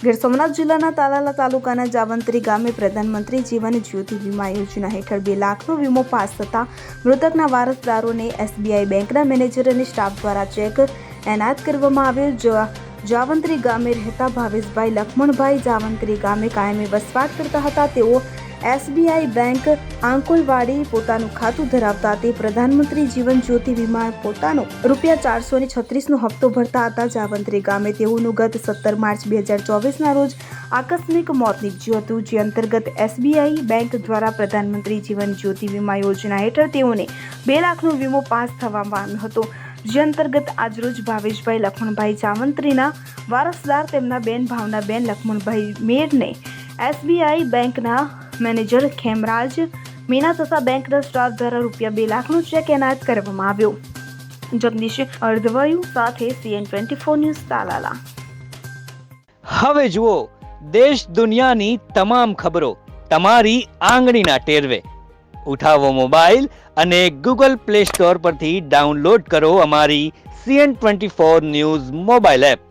ગીર સોમનાથ જિલ્લાના તાલાલા તાલુકાના જાવંત્રી ગામે પ્રધાનમંત્રી જીવન જ્યોતિ વીમા યોજના હેઠળ બે લાખનો વીમો પાસ થતા મૃતકના વારસદારોને એસબીઆઈ બેંકના મેનેજર અને સ્ટાફ દ્વારા ચેક એનાયત કરવામાં આવ્યો. જાવંત્રી ગામે રહેતા ભાવેશભાઈ લખમણભાઈ જાવંત્રી ગામે કાયમી વસવાટ કરતા હતા. તેઓ એસબીઆઈ બેંક આંકોલવાડી પોતાનું ખાતું ધરાવતા તે પ્રધાનમંત્રી જીવન જ્યોતિ વીમા પોતાનો રૂપિયા ચારસો ને છત્રીસનો હપ્તો ભરતા હતા જાવંત્રી ગામે. તેઓનું ગત સત્તર માર્ચ બે હજાર ચોવીસના રોજ આકસ્મિક મોત નીપજ્યું હતું, જે અંતર્ગત એસબીઆઈ બેંક દ્વારા પ્રધાનમંત્રી જીવન જ્યોતિ વીમા યોજના હેઠળ તેઓને બે લાખનો વીમો પાસ થવામાં આવ્યો હતો. જે અંતર્ગત આજરોજ ભાવેશભાઈ લખમણભાઈ જાવંત્રીના વારસદાર તેમના બેન ભાવનાબેન લખમણભાઈ મેરને એસબીઆઈ બેંકના મેનેજર ખેમરાજ મીના તથા બેંકના સ્ટાફ દ્વારા રૂપિયા બે લાખનો ચેક એનાયત કરવામાં આવ્યો. જગદીશ અર્ધવાયુ સાથે CN twenty four news Talala. હવે જુઓ, દેશ દુનિયાની તમામ ખબરો તમારી આંગળીના ટેરવે. ઉઠાવો મોબાઈલ અને ગૂગલ પ્લે સ્ટોર પરથી ડાઉનલોડ કરો અમારી CN twenty four news mobile app.